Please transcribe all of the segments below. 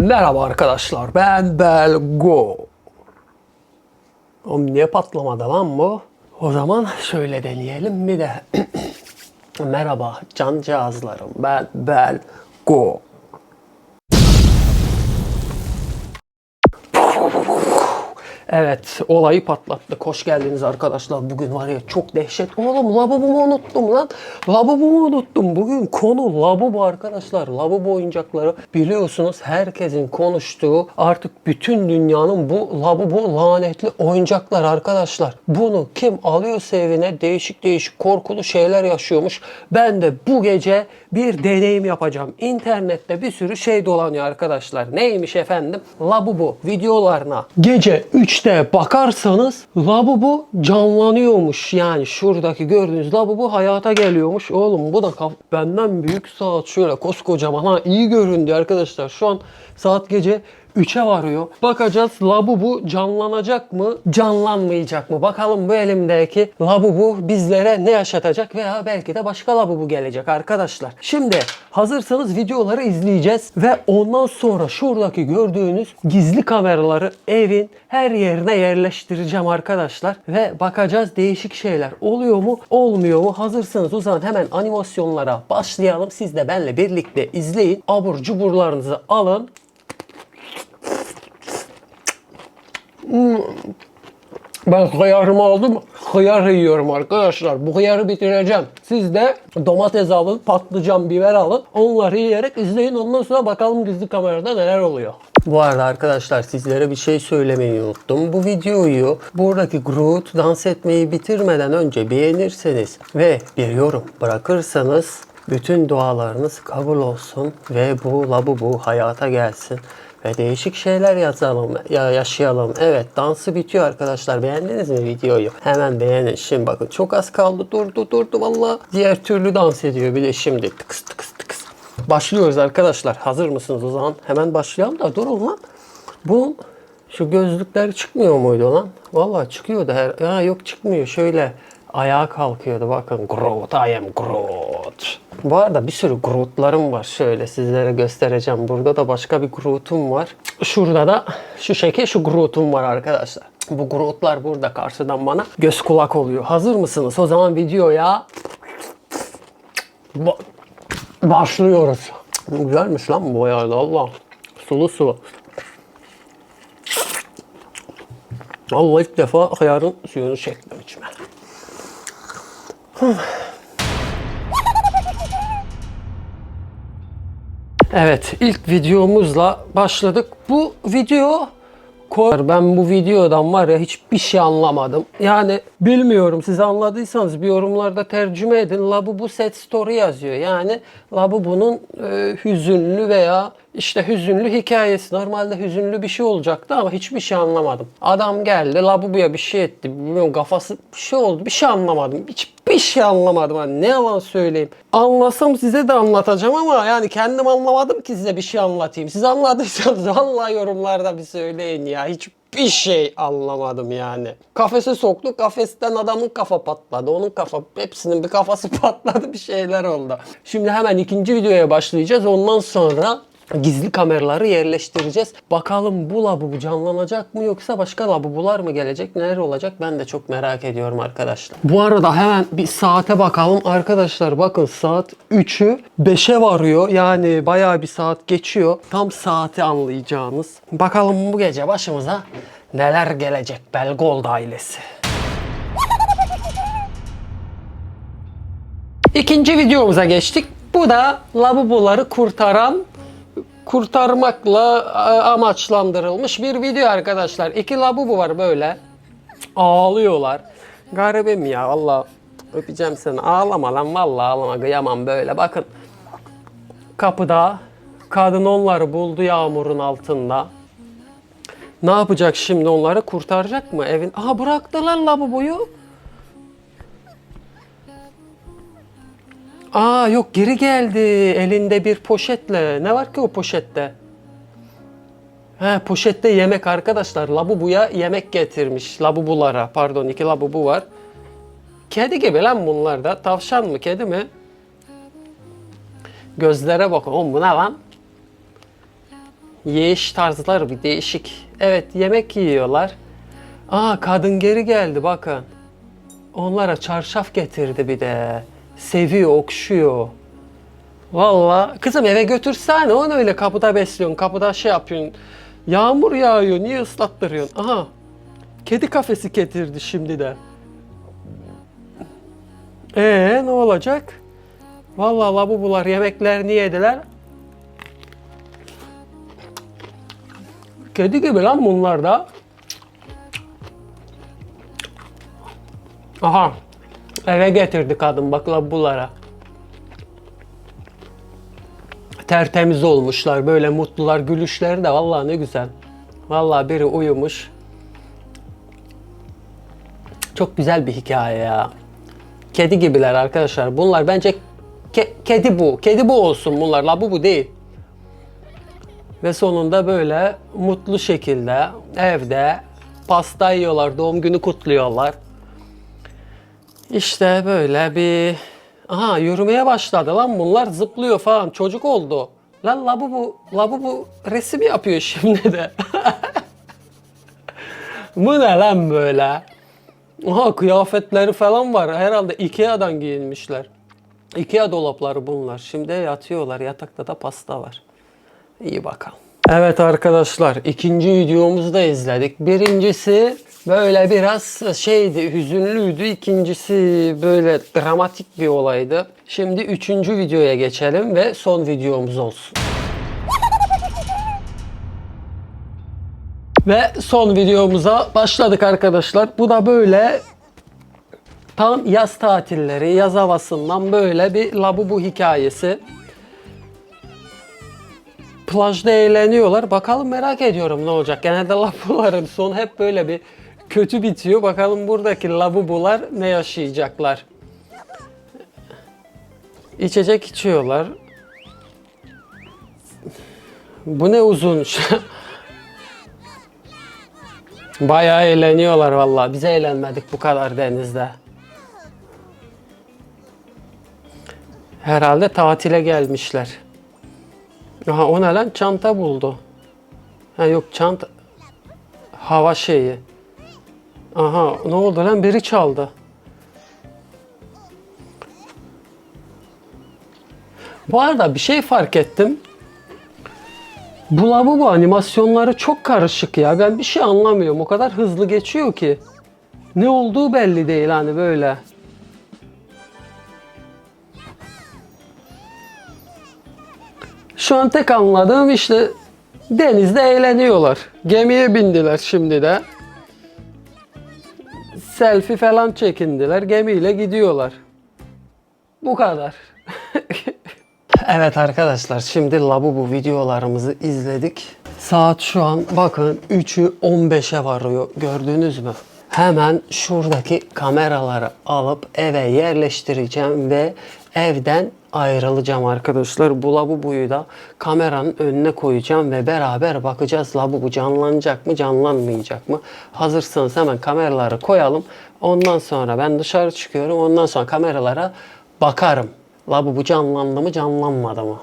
Merhaba arkadaşlar ben Belgo. Oğlum niye patlamadı lan bu? O zaman şöyle deneyelim bir de. Merhaba cancağızlarım ben Belgo. Evet olayı patlattık. Hoş geldiniz arkadaşlar. Bugün var ya çok dehşet. Oğlum labubumu unuttum lan. Labubumu unuttum. Bugün konu labubu arkadaşlar. Labubu oyuncakları biliyorsunuz herkesin konuştuğu artık bütün dünyanın bu labubu lanetli oyuncaklar arkadaşlar. Bunu kim alıyorsa evine değişik değişik korkulu şeyler yaşıyormuş. Ben de bu gece bir deneyim yapacağım. İnternette bir sürü şey dolanıyor arkadaşlar. Neymiş efendim? Labubu videolarına gece 3'te bakarsanız Labubu canlanıyormuş. Yani şuradaki gördüğünüz Labubu hayata geliyormuş. Oğlum bu da benden büyük saat şöyle koskocaman. Ha iyi göründü arkadaşlar. Şu an saat gece 3'e varıyor. Bakacağız Labubu canlanacak mı, canlanmayacak mı? Bakalım bu elimdeki Labubu bizlere ne yaşatacak veya belki de başka Labubu gelecek arkadaşlar. Şimdi hazırsanız videoları izleyeceğiz ve ondan sonra şuradaki gördüğünüz gizli kameraları evin her yerine yerleştireceğim arkadaşlar ve bakacağız değişik şeyler oluyor mu, olmuyor mu? Hazırsanız o zaman hemen animasyonlara başlayalım. Siz de benimle birlikte izleyin. Abur cuburlarınızı alın. Ben hıyarımı aldım. Hıyar yiyorum arkadaşlar. Bu hıyarı bitireceğim. Siz de domates alın, patlıcan, biber alın. Onları yiyerek izleyin. Ondan sonra bakalım gizli kamerada neler oluyor. Bu arada arkadaşlar sizlere bir şey söylemeyi unuttum. Bu videoyu buradaki Groot dans etmeyi bitirmeden önce beğenirseniz ve bir yorum bırakırsanız bütün dualarınız kabul olsun ve bu labubu hayata gelsin ve değişik şeyler yazalım, ya yaşayalım. Evet, dansı bitiyor arkadaşlar. Beğendiniz mi videoyu? Hemen beğenin. Şimdi bakın çok az kaldı. Durdu, durdu valla. Diğer türlü dans ediyor. Bir de şimdi tıkıs tıkıs tıkıs. Başlıyoruz arkadaşlar. Hazır mısınız o zaman? Hemen başlayalım da durun lan. Bunun şu gözlükler çıkmıyor muydu lan? Vallahi çıkıyordu her. Ha yok çıkmıyor. Şöyle ayağa kalkıyordu. Bakın Groot, I am Groot. Bu arada bir sürü Groot'larım var. Şöyle sizlere göstereceğim. Burada da başka bir Groot'um var. Şurada da şu şekil şu Groot'um var arkadaşlar. Bu Groot'lar burada karşıdan bana göz kulak oluyor. Hazır mısınız? O zaman videoya ba- başlıyoruz. Güzelmiş lan bu ya Allah. Sulu sulu. Allah ilk defa hıyarın suyunu çektim içime. Evet, ilk videomuzla başladık. Bu video ben bu videodan var ya hiçbir şey anlamadım. Yani bilmiyorum siz anladıysanız bir yorumlarda tercüme edin. Labubu set story yazıyor. Yani Labubu'nun e, hüzünlü veya işte hüzünlü hikayesi. Normalde hüzünlü bir şey olacaktı ama hiçbir şey anlamadım. Adam geldi Labubu'ya bir şey etti. Bilmiyorum kafası bir şey oldu. Bir şey anlamadım. Hiçbir şey anlamadım. Hani ne yalan söyleyeyim. Anlasam size de anlatacağım ama yani kendim anlamadım ki size bir şey anlatayım. Siz anladıysanız vallahi yorumlarda bir söyleyin ya. Hiçbir şey anlamadım yani. Kafese soktuk. Kafesten adamın kafa patladı. Onun kafa hepsinin bir kafası patladı. Bir şeyler oldu. Şimdi hemen ikinci videoya başlayacağız. Ondan sonra gizli kameraları yerleştireceğiz. Bakalım bu labubu canlanacak mı yoksa başka labubular mı gelecek? Neler olacak? Ben de çok merak ediyorum arkadaşlar. Bu arada hemen bir saate bakalım. Arkadaşlar bakın saat 3'ü 5'e varıyor. Yani bayağı bir saat geçiyor. Tam saati anlayacağınız. Bakalım bu gece başımıza neler gelecek Belgold ailesi. İkinci videomuza geçtik. Bu da labubuları kurtaran kurtarmakla e, amaçlandırılmış bir video arkadaşlar. İki labubu var böyle. Ağlıyorlar. Garibim ya valla öpeceğim seni. Ağlama lan valla ağlama kıyamam böyle. Bakın kapıda kadın onları buldu yağmurun altında. Ne yapacak şimdi onları kurtaracak mı evin? Aha bıraktılar labubuyu. Aa yok geri geldi elinde bir poşetle. Ne var ki o poşette? He poşette yemek arkadaşlar. Labubuya yemek getirmiş. Labubulara pardon iki labubu var. Kedi gibi lan bunlar da. Tavşan mı kedi mi? Gözlere bakın. Oğlum bu ne lan? Yiyiş tarzları bir değişik. Evet yemek yiyorlar. Aa kadın geri geldi bakın. Onlara çarşaf getirdi bir de. Seviyor, okşuyor. Valla kızım eve götürsene onu öyle kapıda besliyorsun, kapıda şey yapıyorsun. Yağmur yağıyor, niye ıslattırıyorsun? Aha, kedi kafesi getirdi şimdi de. Ee ne olacak? Vallahi labubular yemeklerini yediler. Kedi gibi lan bunlar da. Aha, eve getirdi kadın bak labubulara. tertemiz olmuşlar. Böyle mutlular. Gülüşleri de vallahi ne güzel. Vallahi biri uyumuş. Çok güzel bir hikaye ya. Kedi gibiler arkadaşlar. Bunlar bence ke- kedi bu. Kedi bu olsun bunlar. La bu bu değil. Ve sonunda böyle mutlu şekilde evde pasta yiyorlar. Doğum günü kutluyorlar. İşte böyle bir... Aha yürümeye başladı lan bunlar zıplıyor falan çocuk oldu. Lan labubu, labubu resim yapıyor şimdi de. Bu ne lan böyle? Aha kıyafetleri falan var. Herhalde Ikea'dan giyinmişler. Ikea dolapları bunlar. Şimdi yatıyorlar. Yatakta da pasta var. İyi bakalım. Evet arkadaşlar ikinci videomuzu da izledik. Birincisi böyle biraz şeydi hüzünlüydü. İkincisi böyle dramatik bir olaydı. Şimdi üçüncü videoya geçelim ve son videomuz olsun. Ve son videomuza başladık arkadaşlar. Bu da böyle tam yaz tatilleri, yaz havasından böyle bir labubu hikayesi. Plajda eğleniyorlar. Bakalım merak ediyorum ne olacak. Genelde labubuların sonu hep böyle bir kötü bitiyor. Bakalım buradaki labubular ne yaşayacaklar. İçecek içiyorlar. Bu ne uzun. Bayağı eğleniyorlar vallahi. Biz eğlenmedik bu kadar denizde. Herhalde tatile gelmişler. Aha o ne lan? Çanta buldu. Ha yok çanta. Hava şeyi. Aha ne oldu lan? Biri çaldı. Bu arada bir şey fark ettim. Bu lavabo animasyonları çok karışık ya. Ben bir şey anlamıyorum. O kadar hızlı geçiyor ki. Ne olduğu belli değil hani böyle. Şu an tek anladığım işte denizde eğleniyorlar. Gemiye bindiler şimdi de. Selfie falan çekindiler. Gemiyle gidiyorlar. Bu kadar. evet arkadaşlar şimdi Labubu videolarımızı izledik. Saat şu an bakın 3'ü 15'e varıyor. Gördünüz mü? Hemen şuradaki kameraları alıp eve yerleştireceğim ve evden ayrılacağım arkadaşlar. Bu Labubu'yu da kameranın önüne koyacağım ve beraber bakacağız Labubu canlanacak mı canlanmayacak mı? Hazırsanız hemen kameraları koyalım. Ondan sonra ben dışarı çıkıyorum. Ondan sonra kameralara bakarım. Labubu canlandı mı canlanmadı mı?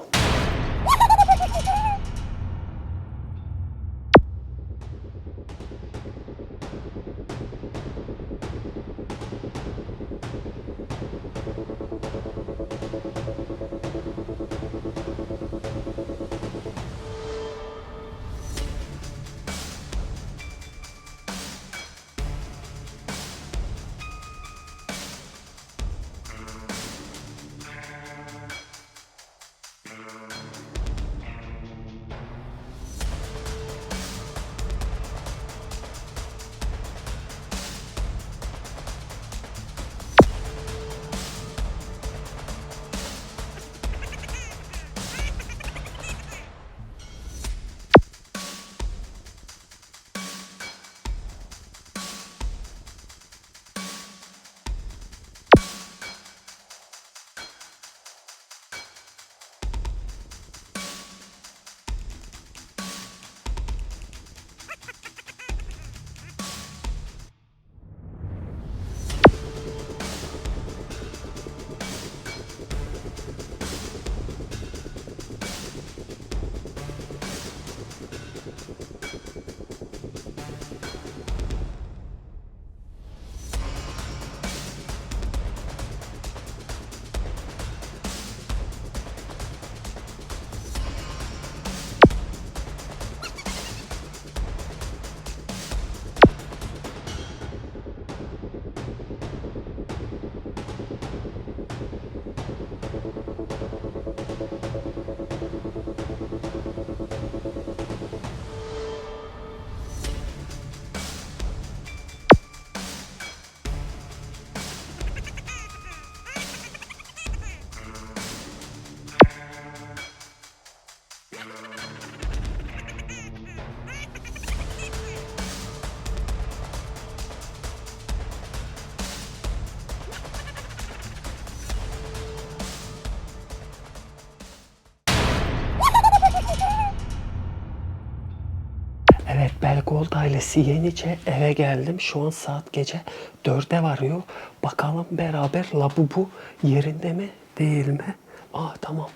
Gold ailesi yenice eve geldim. Şu an saat gece 4'e varıyor. Bakalım beraber labubu yerinde mi değil mi? Aa tamam.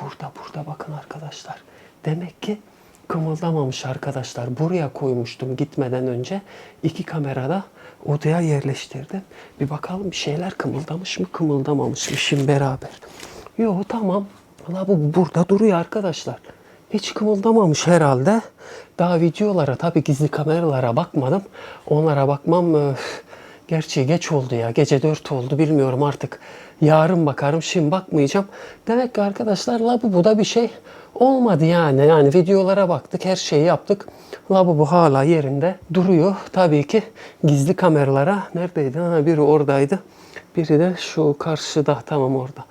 Burada burada bakın arkadaşlar. Demek ki kımıldamamış arkadaşlar. Buraya koymuştum gitmeden önce. iki kamerada odaya yerleştirdim. Bir bakalım bir şeyler kımıldamış mı kımıldamamış mı şimdi beraber. Yo tamam. Labubu burada duruyor arkadaşlar. Hiç kımıldamamış herhalde. Daha videolara tabii gizli kameralara bakmadım. Onlara bakmam gerçi geç oldu ya. Gece 4 oldu bilmiyorum artık. Yarın bakarım şimdi bakmayacağım. Demek ki arkadaşlar Labubu'da bir şey olmadı yani. Yani videolara baktık her şeyi yaptık. Labubu hala yerinde duruyor. Tabii ki gizli kameralara neredeydi? Ha, biri oradaydı. Biri de şu karşıda tamam orada.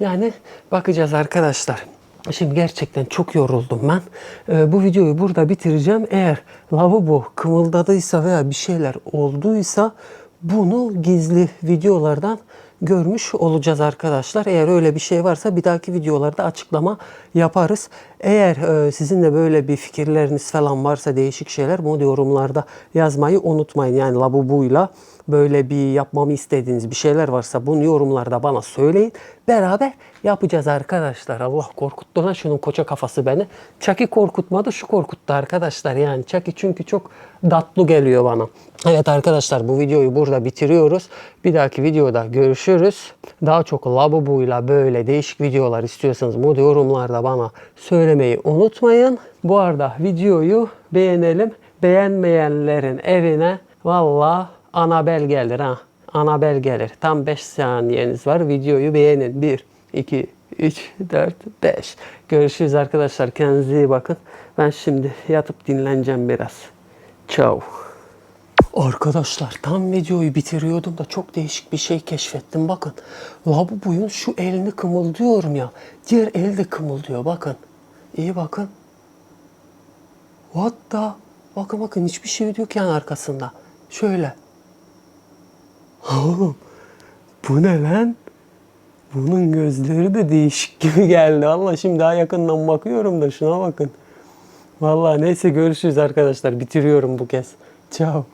Yani bakacağız arkadaşlar. Şimdi gerçekten çok yoruldum ben. Ee, bu videoyu burada bitireceğim. Eğer lavabo kımıldadıysa veya bir şeyler olduysa bunu gizli videolardan görmüş olacağız arkadaşlar. Eğer öyle bir şey varsa bir dahaki videolarda açıklama yaparız. Eğer e, sizin de böyle bir fikirleriniz falan varsa değişik şeyler bunu yorumlarda yazmayı unutmayın. Yani lavabuyla böyle bir yapmamı istediğiniz bir şeyler varsa bunu yorumlarda bana söyleyin. Beraber yapacağız arkadaşlar. Allah korkuttu lan şunun koça kafası beni. Çaki korkutmadı şu korkuttu arkadaşlar. Yani Çaki çünkü çok datlı geliyor bana. Evet arkadaşlar bu videoyu burada bitiriyoruz. Bir dahaki videoda görüşürüz. Daha çok lavabuyla böyle değişik videolar istiyorsanız bu yorumlarda bana söylemeyi unutmayın. Bu arada videoyu beğenelim. Beğenmeyenlerin evine valla Anabel gelir ha. Anabel gelir. Tam 5 saniyeniz var. Videoyu beğenin. 1, 2, 3, 4, 5. Görüşürüz arkadaşlar. Kendinize iyi bakın. Ben şimdi yatıp dinleneceğim biraz. Ciao. Arkadaşlar tam videoyu bitiriyordum da çok değişik bir şey keşfettim. Bakın lavabonun şu elini kımıldıyorum ya. Diğer el de kımıldıyor bakın. İyi bakın. What the? Bakın bakın hiçbir şey yok yani arkasında. Şöyle. Oğlum bu ne lan? Bunun gözleri de değişik gibi geldi. Allah şimdi daha yakından bakıyorum da şuna bakın. Vallahi neyse görüşürüz arkadaşlar. Bitiriyorum bu kez. Ciao.